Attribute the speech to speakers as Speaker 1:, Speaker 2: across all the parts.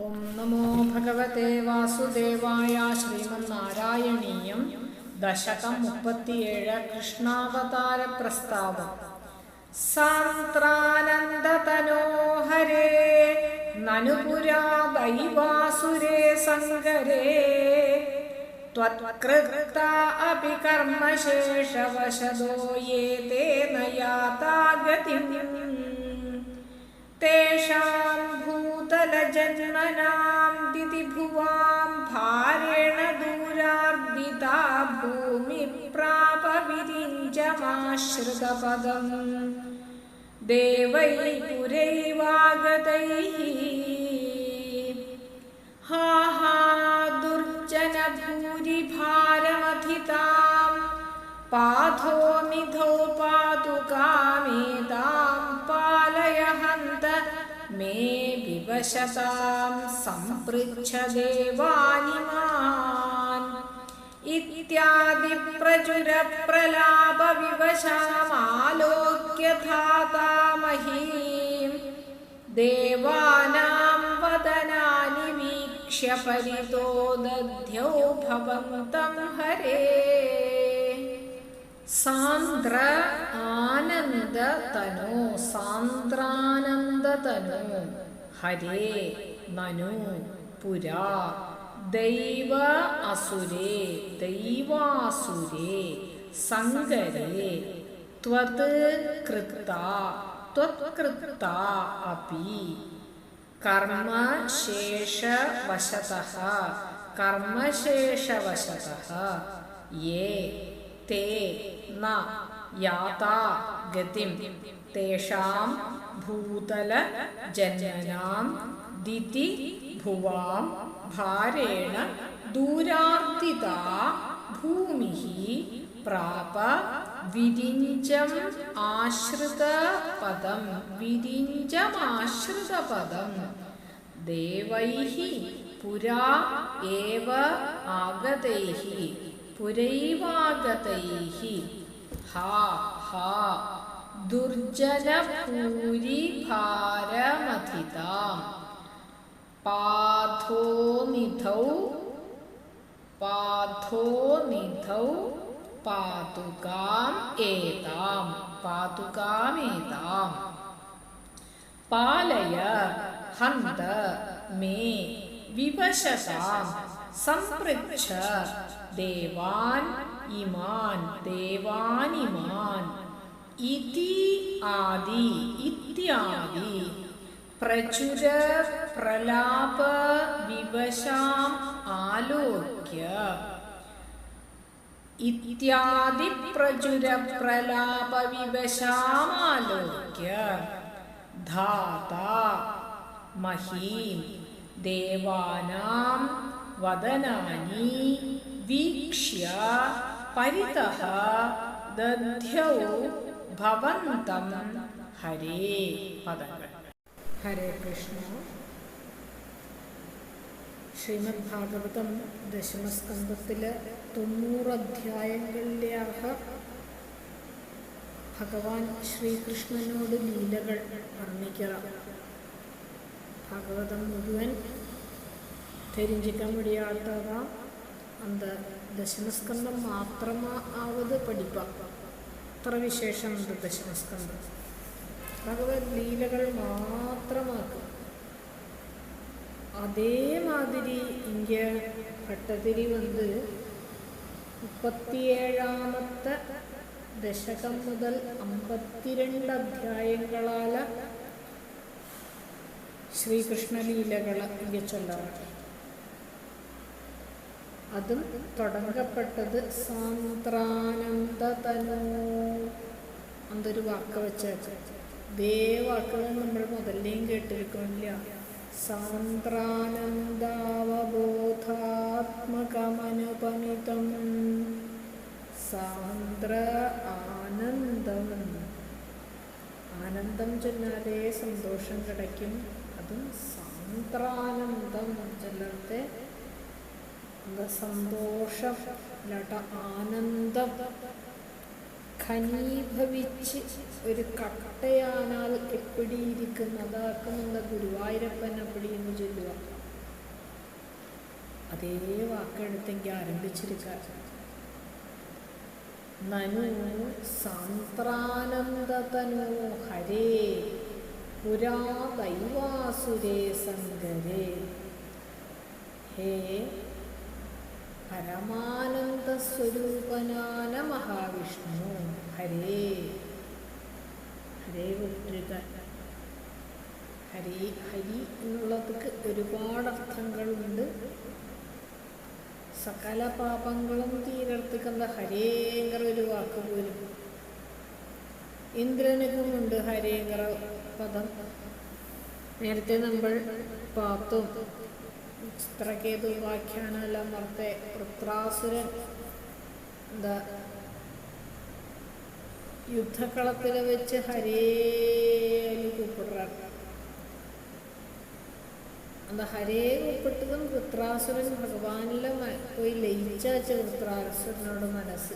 Speaker 1: ഓം നമോ ഭഗവത്തെ വാസുദേവായ ശ്രീമന്നാരായണീയം ദശകം മുപ്പത്തിയേഴ് കൃഷ്ണാവതാര പ്രസ്താവം സാന്ത്രാനന്ദതനോഹരേ നനുപുരാ ദൈവാസുരേ സങ്കരേ त्वत्कृता अपि कर्मशेषवशदो ये तेन याता गतिम् भूतलजन्मनां दितिभुवां भारेण दूरार्दिता भूमिप्राप विरिञ्जमाश्रितपदम् देवैः पुरैवागतैः। हा हा, दुर्जनभूरिभारमथितां। पाथो निधौ पादुकामेतां पालय हन्त मे विवशतां सम्पृच्छ देवानिमान् इत्यादिप्रचुरप्रलापविवशामालोक्य धाता महीम् देवानां वदनानि वीक्ष्य परितो दध्यौ भवन्तं हरे സാന്ദ്ര ആനന്ദതനോ സാന്ദ്രാനന്ദതനോ ഹരേ നനു പുരാ ദൈവ അസുരേ ദൈവാസുരേ സങ്കരേ ത്വത് കൃത്ത ത്വത്കൃത്ത അപി. കർമ്മശേഷവശതഃ കർമ്മശേഷവശതഃ. യേ തേ ന യാതാ ഗതിം തേഷാം ഭൂതല ജന്മനാം ദിതി ഭുവാം ഭാരേണ ദൂരാർത്തിതാ ഭൂമി പ്രാപ വിരിഞ്ചം ആശ്രിതപദം വിരിഞ്ചമാശ്രിതപദം ദേവൈः പുരാ ഏവ ആഗതൈ പുരൈവാഗതൈ ഹാ ഹാ. പാലയ ഹന്ത മേ വിവശതാം സംപൃച്ഛ ദേവാൻ ഇമാൻ ദേവാനിമാൻ. ഇതി ആദി ഇത്യാദി. പ്രചുര പ്രലാപ വിവശാം ആലോക്യ. ഇത്യാദി പ്രചുര പ്രലാപ വിവശാമാലോക്യ ധാതാ മഹീം ദേവാനാം വദനാനി വീക്ഷ്യ പരിതഃ ദധ്യൗ ഭവന്തം ഹരേ പദങ്ങൾ ഹരേ കൃഷ്ണ ശ്രീമദ് ഭാഗവതം ദശമസ്കന്ധത്തില് തൊണ്ണൂറ് അധ്യായങ്ങളിലേർഹ ഭഗവാൻ ശ്രീകൃഷ്ണനോട് ലീലകൾ വർണ്ണിക്കുക ഭാഗവതം മുഴുവൻ தெரிஞ்சிக்க முடியாததா அந்த தசமஸ்கந்தம் மாத்திரமாவது படிப்பா അത്ര വിശേഷം ഉണ്ട് ദശമസ്കന്ധം. ഭഗവത് ലീലകൾ മാത്രമാക്കും. അതേമാതിരി ഇങ്ങ ഭട്ടതിരി വന്ന് മുപ്പത്തിയേഴാമത്തെ ദശകം മുതൽ അമ്പത്തിരണ്ട് അധ്യായങ്ങളാല ശ്രീകൃഷ്ണലീലകൾ ഇങ്ങ ചൊല്ലാറുണ്ട്. അതും തുടങ്ങപ്പെട്ടത് സാന്ദ്രാനന്ദതനോ. എന്തൊരു വാക്ക് വെച്ചാൽ ഇതേ വാക്കുകൾ നമ്മൾ മുതലേയും കേട്ടിരിക്കുന്നില്ല. സാന്ദ്രാനന്ദാവബോധാത്മകമനുപമിതം. സാന്ദ്ര ആനന്ദം. ആനന്ദം ചൊല്ലാതെ സന്തോഷം കിടക്കും അതും സാന്ദ്രാനന്ദം ചൊല്ലത്തെ സന്തോഷം ലട ആനന്ദം. ഖനീഭവിച്ച് ഒരു കട്ടയാനാൽ എപ്പിടിയിരിക്കുന്നതാക്കുമെന്ന ഗുരുവായൂരപ്പൻ അപ്പിടി എന്ന് ചൊല്ലുക അതേ വാക്കെടുത്തെങ്കിൽ ആരംഭിച്ചിരിക്കാം. നനു സാന്ത്രാനന്ദതനു ഹരേ പുരാ ദൈവാസുരേ സങ്കരേ. ഹേ പരമാനന്ദസ്വരൂപനാന മഹാവിഷ്ണു ഹരേ. ഹരേ വിട്ടൃക ഹരി ഹരി എന്നുള്ളതൊക്കെ ഒരുപാട് അർത്ഥങ്ങളുണ്ട്. സകല പാപങ്ങളും തീരർത്തിക്കുന്ന ഹരേങ്കർ ഒരു വാക്ക് പോലും. ഇന്ദ്രനുകുമുണ്ട് ഹരേങ്കർ പദം. നേരത്തെ നമ്മൾ പാത്തും സ്ത്രകേതുവാഖ്യാനലമർത്തെ വൃത്രാസുരൻ. എന്താ? യുദ്ധക്കളത്തിൽ വെച്ച് ഹരേലി കൂപ്പിടുകയാണ്. അത് ഹരേ കൂപ്പിട്ടതും വൃത്രാസുരൻ ഭഗവാനിലെ പോയി ലയിച്ചാച്ച വൃത്രാസുരനോട് മനസ്സ്.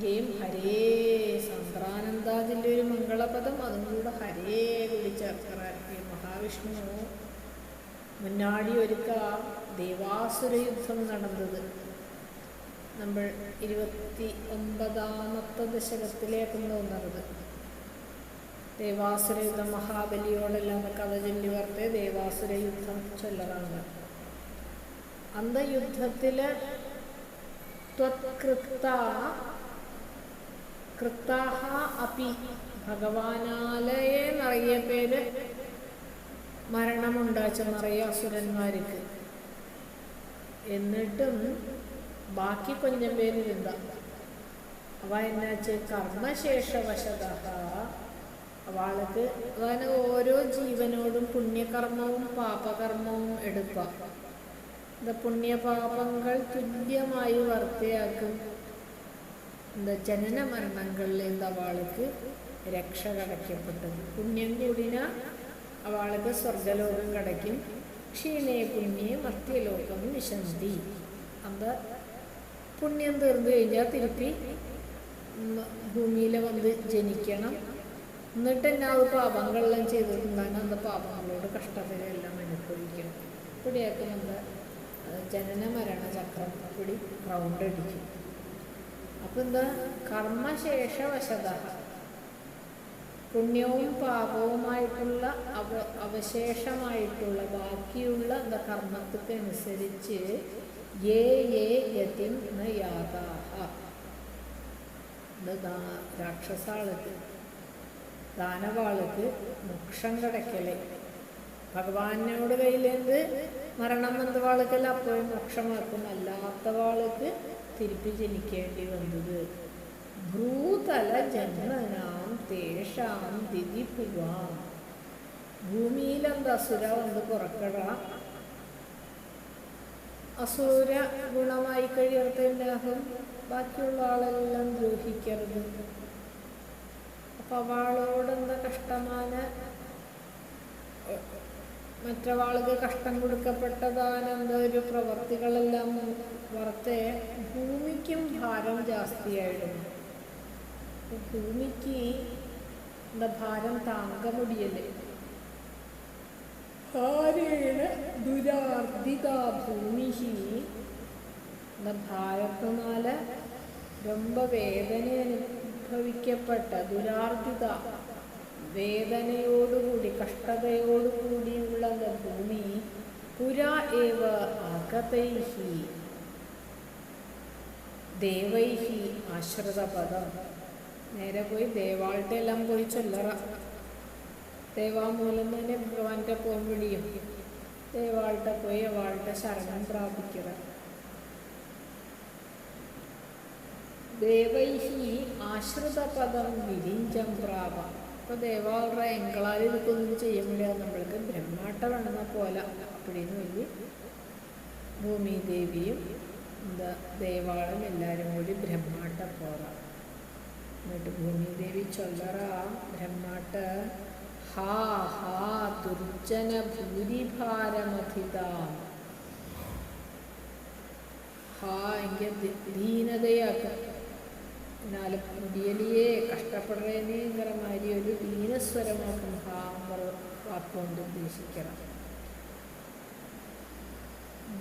Speaker 1: ഗെയിം ഹരേ സന്ദ്രാനന്ദാതിന്റെ ഒരു മംഗളപദം അതും കൂടെ ഹരേ വിളിച്ചേർക്കറായിരിക്കും മഹാവിഷ്ണുവോ മഹാവിഷ്ണു. മുന്നാടി ഒരുക്ക ദേവാസുര യുദ്ധം നടന്നത്. നമ്മൾ ഇരുപത്തി ഒമ്പതാമത്തെ ദശകത്തിലേക്ക് തോന്നുന്നത്. ദേവാസുര യുദ്ധം മഹാബലിയോടെല്ലാം കഥ ചൊല്ലി വർത്തെ ദേവാസുര യുദ്ധം ചൊല്ലറാണ്. അന്ത യുദ്ധത്തിൽ ത്വത്കൃത്ത കൃത്താഹ അപി ഭഗവാനാലയെ നിറയെ പേര് മരണമുണ്ടാച്ച നിറയെ അസുരന്മാർക്ക്. എന്നിട്ടും ബാക്കി കൊഞ്ഞം പേരിരുന്ന അവ എന്നാച്ച് കർമ്മശേഷവശത അവൾക്ക് അവന് ഓരോ ജീവനോടും പുണ്യകർമ്മവും പാപകർമ്മവും എടുക്കാം എന്താ പുണ്യപാപങ്ങൾ തുല്യമായി വർത്തയാക്കും എന്താ ജനന മരണങ്ങളിൽ എന്താ അവൾക്ക് രക്ഷ കടയ്ക്കപ്പെട്ടത് പുണ്യം കൂടിനാ അവൾക്ക് സ്വർഗലോകം കടയ്ക്കും ക്ഷീണേ പുണ്യേ മർത്യലോകം വിശന്തി. അത് പുണ്യം തീർന്നു കഴിഞ്ഞാൽ തിരുപ്പി ഭൂമിയിൽ വന്ന് ജനിക്കണം. എന്നിട്ട് തന്നെ അത് പാപങ്ങളെല്ലാം ചെയ്തിട്ടുണ്ടാകും അന്ന് പാപങ്ങളോട് കഷ്ടതയെല്ലാം അനുഭവിക്കണം. ഇവിടെയൊക്കെ നമ്മൾ ജനന മരണ ചക്രം കൂടി റൗണ്ട് അടിക്കും. അപ്പം എന്താ? കർമ്മശേഷവശത. പുണ്യവും പാപവുമായിട്ടുള്ള അവ അവശേഷമായിട്ടുള്ള ബാക്കിയുള്ള കർമ്മത്തിനനുസരിച്ച് ഏ ഏ ഗതിം ന യാതാഹ ഇത് ദാ- രാക്ഷസാൾക്ക് ദാനവാൾക്ക് മോക്ഷം കിടക്കലേ. ഭഗവാനോട് കയ്യിലേന്ത്? മരണം വന്ന വാളുക്കല്ല അപ്പോഴും മോക്ഷമാക്കും അല്ലാത്ത വാളുക്ക് തിരിപ്പി ജനിക്കേണ്ടി വന്നത്. ഭൂതല ജന്മനാം തേഷാം ദിതിപുവാം ഭൂമിയിലെന്താ അസുര? വന്ന് പുറക്കട അസൂര ഗുണമായി കഴിയർത്തതിന്റെഹം ബാക്കിയുള്ള ആളെല്ലാം ദ്രോഹിക്കരുത്. അപ്പം അവളോടെന്താ കഷ്ടമാണ് മറ്റവാൾക്ക് കഷ്ടം കൊടുക്കപ്പെട്ടതാനെന്ത ഒരു പ്രവർത്തികളെല്ലാം വറുത്തെ? ഭൂമിക്കും ഭാരം ജാസ്തിയായിരുന്നു. ഭൂമിക്ക് എന്താ ഭാരം താങ്ക മുടിയല്ലേ ഭാരേണ ദുരാർദിത ഭൂമി இந்த ഭാരത്തിനാല ரொம்ப വേദന അനുഭവിക്കപ്പെട്ട ദുരാർദിത വേദനയോടുകൂടി കഷ്ടതയോടുകൂടിയുള്ള அந்த ഭൂമി പുരാ ഏവ അഗതൈഹി ദേവൈഹി ആശ്രിതപദം നേരെ പോയി ദേവാളുടെ എല്ലാം പോയി ചൊല്ലറ. ദേവാ മൂലം തന്നെ ഭഗവാന്റെ പോംവിളിയും ദേവാളുടെ പോയി അവളുടെ ശരണം പ്രാപിക്കുക. ദേവൈഹി ആശ്രിതപദം വിരിഞ്ചം പ്രാപ അപ്പോൾ ദേവാളുടെ എങ്കളാലിൽ ഇതൊന്നും ചെയ്യാൻ വേണ്ടി നമ്മൾക്ക് ബ്രഹ്മാട്ട വേണ്ടുന്ന പോലെ അപ്പഴേന്ന് വലിയ ഭൂമി ദേവിയും എന്താ ദേവാളും എല്ലാവരും കൂടി ബ്രഹ്മാട്ട പോകാം. എന്നിട്ട് ഭൂമി ദേവി ചൊല്ലറ ബ്രഹ്മാട്ട് ഹാ ഹാ ദുർജന ഭൂരിഭാരമധിത ഹാ എങ്കിൽ ദീനതയാക്കും. എന്നാലും മുടിയലിയെ കഷ്ടപ്പെടുന്നതിനേങ്കര മാതിരി ഒരു ദീനസ്വരമാക്കും ഹാ വാക്കുകൊണ്ട് ഉദ്ദേശിക്കണം.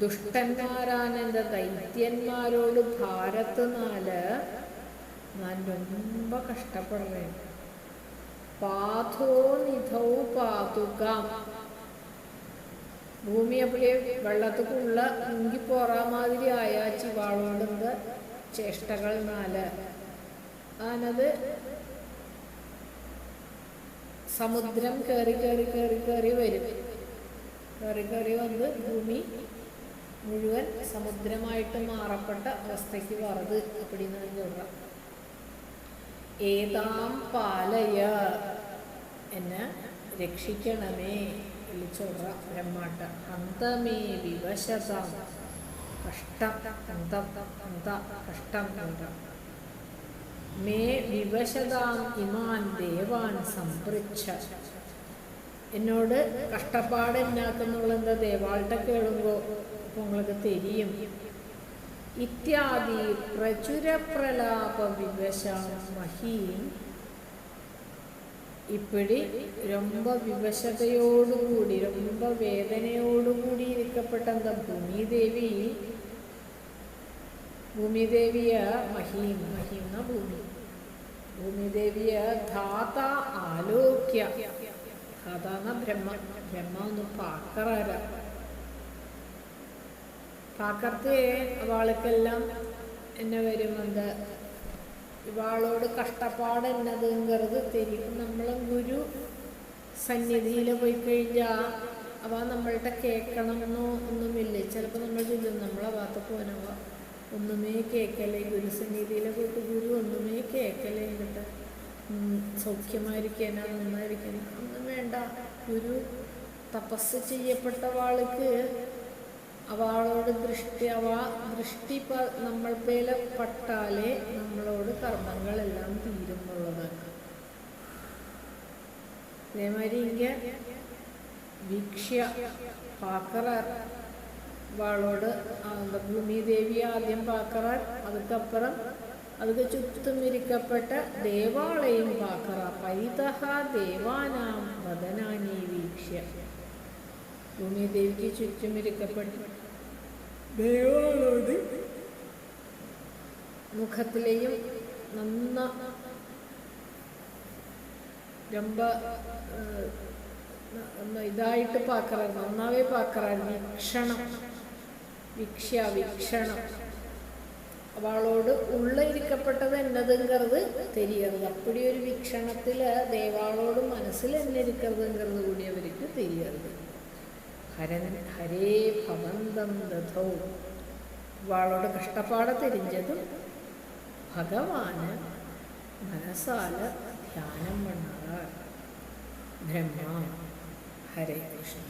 Speaker 1: ദുഷ്ടന്മാരാനെന്റെ ദൈത്യന്മാരോട് ഭാരത്ത് നാല് ரொம்ப கஷ்டப்படுறேன் பாதோ நிதௌ பாதுகாம் ഭൂമി അപ്പോഴേ വെള്ളത്തിക്കുള്ള മുങ്ങിപ്പോറാ മാതിരി ആയാച്ചി വാളോടുന്ന ചേഷ്ടകൾ നാല്. ആനത് സമുദ്രം കയറി കയറി കയറി കയറി വരും. കയറി കയറി വന്ന് ഭൂമി മുഴുവൻ സമുദ്രമായിട്ട് മാറപ്പെട്ട അവസ്ഥയ്ക്ക് വറത് അപ്പിടിന്നാണ് ചൊല്ലാം ഏതാം പാലയ? എന്നെ രക്ഷിക്കണമേ വിളിച്ചോട ബ്രഹ്മാട്ട. അന്തമേ വിവശത. കഷ്ടം അന്ത കഷ്ടം കണ്ട മേ വിവശതാം ഇമാൻ ദേവാൻ സംപൃച്ഛ എന്നോട് കഷ്ടപ്പാട് എന്നാക്കുന്നുള്ള എന്താ ദേവാൾട്ട കേളുമ്പോൾ നിങ്ങൾക്ക് തെരിയും. ഇത്യാദി പ്രചുരപ്രലാപ മഹീം இப்படி രൊമ്പ വിവശതയോടുകൂടി രൊമ്പ വേദനയോടുകൂടി ഇരിക്കപ്പെട്ട എന്താ ഭൂമിദേവി. ഭൂമിദേവിയ பூமிதேவி മഹീന്ന ഭൂമി. ഭൂമിദേവിയ ധാത ആലോക്യ. ധാതാന്ന ബ്രഹ്മ ബ്രഹ്മ ഒന്നും പാക്കറല്ല പാക്കർത്തേ അവൾക്കെല്ലാം എന്നെ വരുമുണ്ട് ഇവാളോട് കഷ്ടപ്പാട് എന്നതുങ്കരുത് തിരിക്കും നമ്മൾ ഗുരു സന്നിധിയിൽ പോയി കഴിഞ്ഞാൽ അവ നമ്മളുടെ കേൾക്കണമെന്നോ ഒന്നുമില്ല? ചിലപ്പോൾ നമ്മൾ ചൊല്ലും നമ്മളെ ഭാഗത്ത് പോനവ ഒന്നുമേ കേൾക്കലേ ഗുരുസന്നിധിയിൽ പോയിട്ട് ഗുരു ഒന്നുമേ കേൾക്കലേ എന്നിട്ട് സൗഖ്യമായിരിക്കാനാ നന്നായിരിക്കാനും? ഒന്നും വേണ്ട. ഗുരു തപസ് ചെയ്യപ്പെട്ട വാൾക്ക് അവളോട് ദൃഷ്ടി അവ ദൃഷ്ടി നമ്മൾ പേല പട്ടാലേ നമ്മളോട് കർമ്മങ്ങളെല്ലാം തീരുന്നുള്ളതാണ് അതേമാതിരി ഇങ്ങനെ ഭിക്ഷ പാക്കറ വാളോട് ഭൂമിദേവി ആദ്യം പാക്കറ അതുക്കപ്പുറം അതുക്ക് ചുറ്റും ഇരിക്കപ്പെട്ട ദേവാളയും പാക്കറ പൈതഹ ദേവാനാം വദനാനി വീക്ഷ്യ. ഭൂമിദേവിക്ക് ചുറ്റും ഇരിക്കപ്പെട്ടു. ദൈവമാണത്? മുഖത്തിലെയും നന്ന രമ്പ ഇതായിട്ട് പാക്കറായിരുന്നു. നന്നാവേ പാക്കറായിരുന്നു. വീക്ഷണം. വിക്ഷ വീക്ഷണം. അവളോട് ഉള്ള ഇരിക്കപ്പെട്ടത് എന്നതുങ്കറത് തെരിയരുത്. അപ്പടി ഒരു വീക്ഷണത്തിൽ ദേവാളോട് മനസ്സിൽ എന്നെ കൂടി അവർക്ക് തെരിയരുത്. ഹരൻ ഹരേ ഭവന്തം ദധൗ വാളോട് കഷ്ടപ്പാട് തിരിഞ്ഞതും ഭഗവാന് മനസ്സാല ധ്യാനം പണ്ണാർ ബ്രഹ്മ. ഹരേ കൃഷ്ണ.